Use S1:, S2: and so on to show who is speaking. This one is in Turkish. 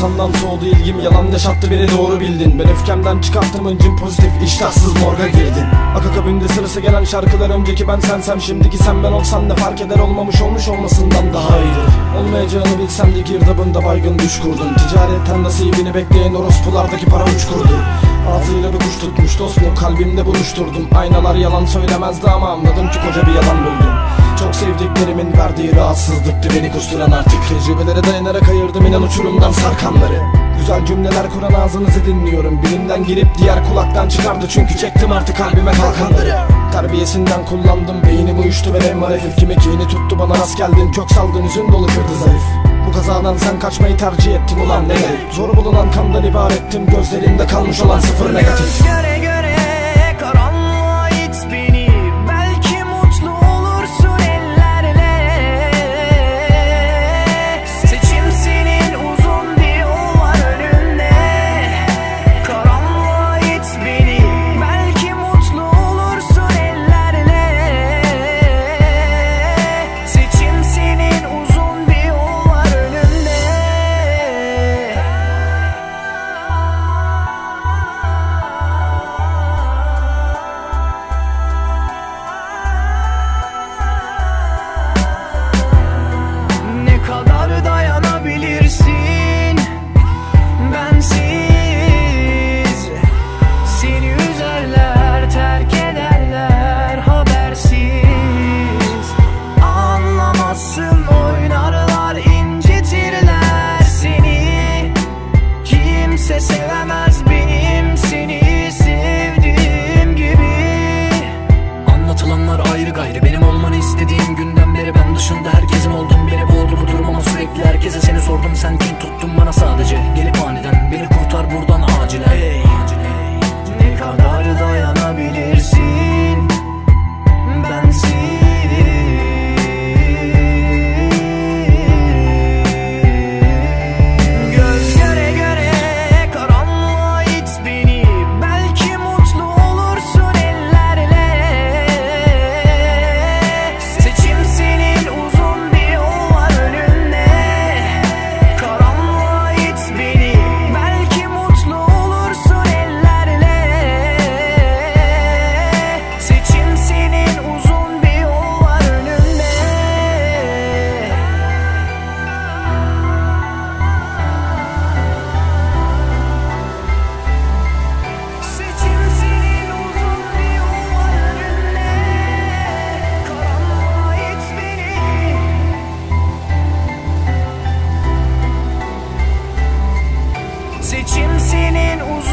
S1: insandan soğudu ilgim Yalan yaşattı beni doğru bildin. Ben öfkemden çıkarttım öncüm pozitif iştahsız morga girdin. Akakabinde sırası gelen şarkılar önceki ben sensem Şimdiki sen ben olsan ne fark eder? Olmamış olmuş olmasından daha iyiydi Olmayacağını bilsem de girdabında baygın düş kurdum Ticaretten nasibini bekleyen orospulardaki para uç kurdu Ağzıyla bir kuş tutmuş dost mu kalbimde buluşturdum. Aynalar yalan söylemezdi ama anladım ki koca bir yalan buldum Çok sevdiklerimin verdiği rahatsızlıktı beni kusturan artık. Tecrübelere dayanarak ayırdım inan uçurumdan sarkanları. Güzel cümleler kuran ağzınızı dinliyorum. Bilimden girip diğer kulaktan çıkardı Çünkü çektim artık kalbime kalkanları. Terbiyesinden kullandım beynim uyuştu ve em hafif Kime kini tuttu. Bana rast geldin Kök saldın üzün dolu kırdı zarif. Bu kazadan sen kaçmayı tercih ettin ulan ne Zor bulunan kandan ibarettim Gözlerinde kalmış olan sıfır negatif
S2: bilirsin. Seni üzerler terk ederler habersiz. Anlamazsın oynarlar incitirler seni. Kimse sevemez benim seni. olanlar ayrı gayrı. Benim olmanı istediğim günden beri Ben dışında herkesin oldum. Beni boğdu bu durum ama sürekli herkese seni sordum. Sen kin tuttun bana sadece. Gelip İçim senin uzun